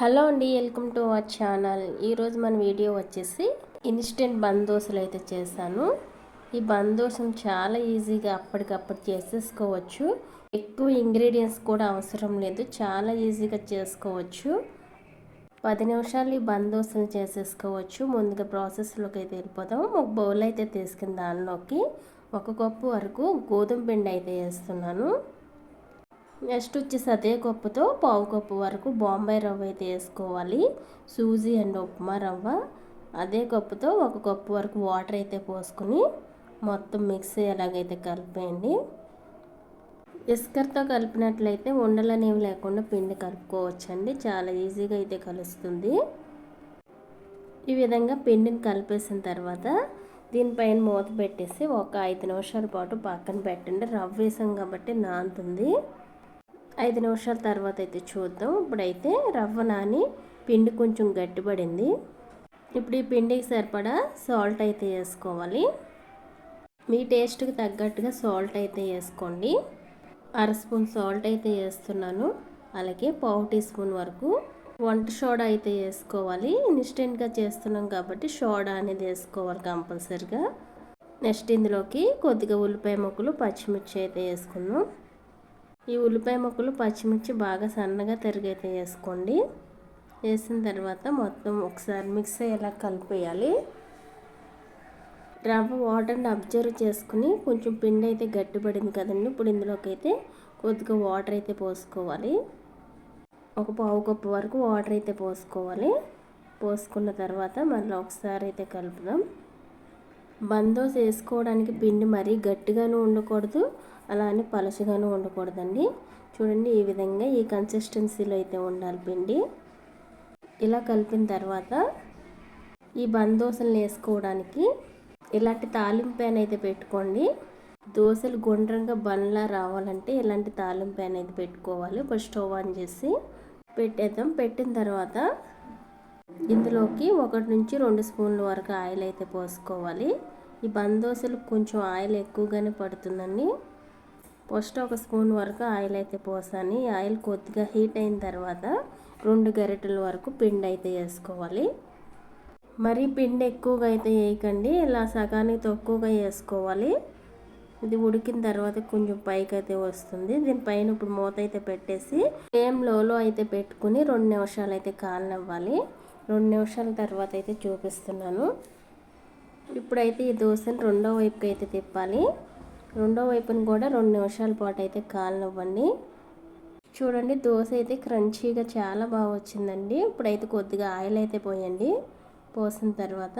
Hello అండి welcome to our channel. ఈరోజు మన వీడియో వచ్చేసి ఇన్స్టెంట్ బందోసులు అయితే చేశాను. ఈ బందోసం చాలా ఈజీగా అప్పటికప్పుడు చేసేసుకోవచ్చు. ఎక్కువ ఇంగ్రీడియంట్స్ కూడా అవసరం లేదు చాలా ఈజీగా చేసుకోవచ్చు. పది నిమిషాలు ఈ బందోసులు చేసేసుకోవచ్చు. ముందుగా ప్రాసెస్లోకి అయితే వెళ్ళిపోదాం. ఒక బౌల్ అయితే తీసుకుని దానిలోకి ఒక కప్పు వరకు గోధుమ పిండి అయితే వేస్తున్నాను. నెక్స్ట్ వచ్చేసి అదే కప్పుతో పావు కప్పు వరకు బాంబాయి రవ్వ అయితే వేసుకోవాలి. సూజీ అండ్ ఉప్మా రవ్వ. అదే కప్పుతో ఒక కప్పు వరకు వాటర్ అయితే పోసుకుని మొత్తం మిక్స్ అయ్యేలాగైతే కలిపేయండి. ఇస్కర్తో కలిపినట్లయితే ఉండలనేవి లేకుండా పిండి కలుపుకోవచ్చండి. చాలా ఈజీగా అయితే కలుస్తుంది. ఈ విధంగా పిండిని కలిపేసిన తర్వాత దీనిపైన మూత పెట్టేసి ఒక ఐదు నిమిషాల పాటు పక్కన పెట్టండి. రవ్వ వేసాం కాబట్టి నాంతుంది ఐదు నిమిషాల తర్వాత అయితే చూద్దాం. ఇప్పుడైతే రవ్వ నాని పిండి కొంచెం గట్టిపడింది. ఇప్పుడు ఈ పిండికి సరిపడా సాల్ట్ అయితే వేసుకోవాలి. మీ టేస్ట్కి తగ్గట్టుగా సాల్ట్ అయితే వేసుకోండి. అర స్పూన్ సాల్ట్ అయితే వేస్తున్నాను. అలాగే పావు టీ స్పూన్ వరకు వంట సోడా అయితే వేసుకోవాలి. ఇన్స్టెంట్గా చేస్తున్నాం కాబట్టి సోడా అనేది వేసుకోవాలి కంపల్సరిగా. నెక్స్ట్ ఇందులోకి కొద్దిగా ఉల్లిపాయ ముక్కలు పచ్చిమిర్చి అయితే వేసుకున్నాం ఈ ఉల్లిపాయ ముక్కలు పచ్చిమిర్చి బాగా సన్నగా తరిగైతే వేసుకోండి. వేసిన తర్వాత మొత్తం ఒకసారి మిక్స్ అయ్యేలా కలిపేయాలి. రవ్వ వాటర్ని అబ్జర్వ్ చేసుకుని కొంచెం పిండి అయితే గట్టిపడింది కదండి. ఇప్పుడు ఇందులోకి అయితే కొద్దిగా వాటర్ అయితే పోసుకోవాలి. ఒక పావు కప్పు వరకు వాటర్ అయితే పోసుకోవాలి. పోసుకున్న తర్వాత మళ్ళీ ఒకసారి అయితే కలుపుదాం. బందోస్ వేసుకోవడానికి పిండి మరీ గట్టిగాను ఉండకూడదు అలా అని పలచగాను ఉండకూడదండి. చూడండి ఈ విధంగా ఈ కన్సిస్టెన్సీలో అయితే ఉండాలి పిండి. ఇలా కలిపిన తర్వాత ఈ బందోసలు వేసుకోవడానికి ఇలాంటి తాలింపు ప్యాన్ అయితే పెట్టుకోండి. దోశలు గుండ్రంగా బండ్లా రావాలంటే ఇలాంటి తాలింపు ప్యాన్ అయితే పెట్టుకోవాలి. ఒక స్టవ్ ఆన్ చేసి పెట్టేద్దాం. పెట్టిన తర్వాత ఇందులోకి ఒకటి నుంచి రెండు స్పూన్ల వరకు ఆయిల్ అయితే పోసుకోవాలి. ఈ బందోసలు కొంచెం ఆయిల్ ఎక్కువగానే పడుతుందండి. ఫస్ట్ ఒక స్పూన్ వరకు ఆయిల్ అయితే పోసాను. ఈ ఆయిల్ కొద్దిగా హీట్ అయిన తర్వాత రెండు గరిటెల వరకు పిండి అయితే వేసుకోవాలి. మరి పిండి ఎక్కువగా అయితే వేయకండి. ఇలా సగానికి తక్కువగా వేసుకోవాలి. ఇది ఉడికిన తర్వాత కొంచెం పైకి అయితే వస్తుంది. దీనిపైన ఇప్పుడు మూత అయితే పెట్టేసి సేమ్ లోలో అయితే పెట్టుకుని రెండు నిమిషాలు అయితే కాలనివ్వాలి. రెండు నిమిషాల తర్వాత అయితే చూపిస్తున్నాను. ఇప్పుడైతే ఈ దోశని రెండో వైపుకి అయితే తిప్పాలి. రెండో వైపుని కూడా రెండు నిమిషాల పాటు అయితే కాలనివ్వండి. చూడండి దోశ అయితే క్రంచీగా చాలా బాగా వచ్చిందండి. ఇప్పుడైతే కొద్దిగా ఆయిల్ అయితే పోయండి. పోసిన తర్వాత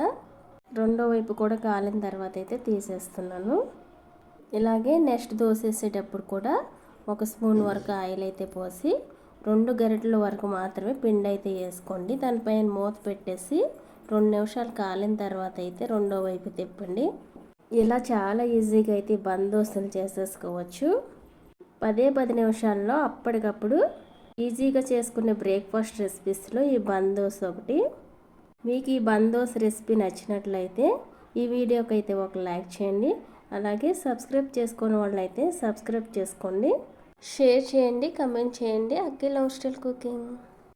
రెండో వైపు కూడా కాలిన తర్వాత అయితే తీసేస్తున్నాను. ఇలాగే నెక్స్ట్ దోశ వేసేటప్పుడు కూడా ఒక స్పూన్ వరకు ఆయిల్ అయితే పోసి రెండు గరిటెల వరకు మాత్రమే పిండి అయితే వేసుకోండి. దానిపైన మూత పెట్టేసి రెండు నిమిషాలు కాలిన తర్వాత అయితే రెండో వైపు తిప్పండి. ఇలా చాలా ఈజీగా అయితే బందోస్తులు చేసేసుకోవచ్చు. పదే పది నిమిషాల్లో అప్పటికప్పుడు ఈజీగా చేసుకునే బ్రేక్ఫాస్ట్ రెసిపీస్లో ఈ బందోస్ ఒకటి. మీకు ఈ బందోస్ రెసిపీ నచ్చినట్లయితే ఈ వీడియోకి అయితే ఒక లైక్ చేయండి. అలాగే సబ్స్క్రైబ్ చేసుకునే వాళ్ళైతే సబ్స్క్రైబ్ చేసుకోండి. షేర్ చేయండి కమెంట్ చేయండి. Akhil hostel cooking.